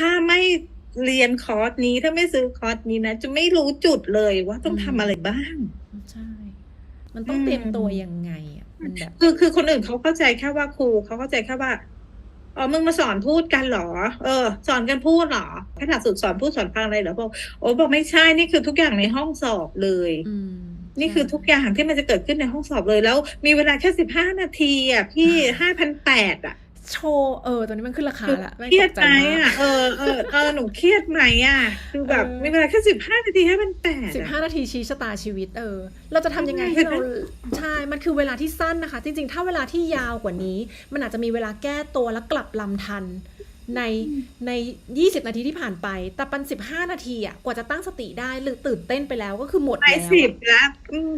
ถ้าไม่เรียนคอร์สนี้ถ้าไม่ซื้อคอร์สนี้นะจะไม่รู้จุดเลยว่าต้องทำอะไรบ้าง ใช่ มันต้องอืมเตรียมตัวยังไงอะมันแบบ คือคือคนอื่นเขาเข้าใจแค่ว่าครูเขาเข้าใจแค่ว่าอ๋อมึงมาสอนพูดกันเหรอ เออ สอนกันพูดเหรอขนาดสุดสอนพูดสอนฟังอะไรเหรอบอกโอ้บอกไม่ใช่นี่คือทุกอย่างในห้องสอบเลย อืมนี่คือทุกอย่างที่มันจะเกิดขึ้นในห้องสอบเลยแล้ว มีเวลาแค่สิบห้านาทีอะพี่ห้าพันแปดอะ โชว์เออตอนนี้มันขึ้นราคาละแม่งเครียดตกใจไหมมากอะเออเออเออหนูเครียดไหมอะคือแบบเออมีเวลาแค่สิบห้านาทีห้าพันแปดสิบห้านาทีชี้ชะตาชีวิตเออ เราจะทำยังไงให้เราใช่มันคือเวลาที่สั้นนะคะ จริง ๆ ถ้าเวลาที่ยาวกว่านี้ มันอาจจะมีเวลาแก้ตัวแล้วกลับลำทันในใน 20 นาทีที่ผ่านไป แต่ปัน 15 นาทีอะ กว่าจะตั้งสติได้หรือตื่นเต้นไปแล้วก็คือหมดไปแล้วสิบอะแล้วอืม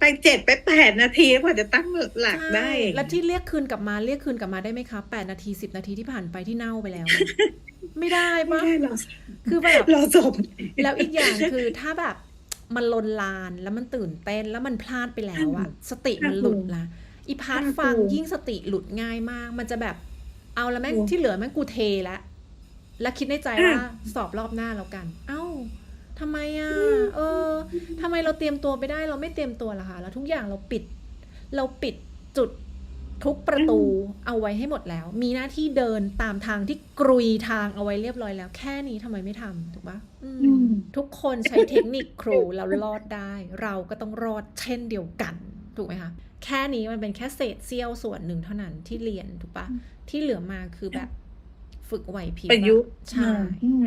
ไปเจ็ดไปแปดนาทีกว่าจะตั้งหลักได้ใช่แล้วที่เรียกคืนกลับมาเรียกคืนกลับมาได้ไหมคะ8นาที10นาทีที่ผ่านไปที่เน่าไปแล้ว ไม่ได้ไม่ปะได้เราคือแบบเราจบแล้วอีกอย่างคือถ้าแบบมันลนลานแล้วมันตื่นเต้นแล้วมันพลาดไปแล้วอะสติมันหลุดละอีพาร์ทค่ะฟังครูยิ่งสติหลุดง่ายมาก มันจะแบบเอาแล้วแม่งครูที่เหลือแม่งกูเทแล้วแล้วคิดในใจค่ะว่าสอบรอบหน้าแล้วกัน เอ้าทำไมอะเออ ทำไมเราเตรียมตัวไปได้ เราไม่เตรียมตัวล่ะคะแล้วทุกอย่างเราปิด เราปิดจุดทุกประตูเอาไว้ให้หมดแล้ว มีหน้าที่เดินตามทางที่กรุยทางเอาไว้เรียบร้อยแล้ว แค่นี้ทำไมไม่ทำถูกปะอืมอืมทุกคนใช้เทคนิคครูแล้วรอดได้ เราก็ต้องรอดเช่นเดียวกัน ถูกไหมคะแค่นี้มันเป็นแค่เศษเสี้ยวส่วนหนึ่งเท่านั้นที่เรียนถูกปะที่เหลือมาคือแบบ ฝึกไหวพริบประยุกต์ใช่อืม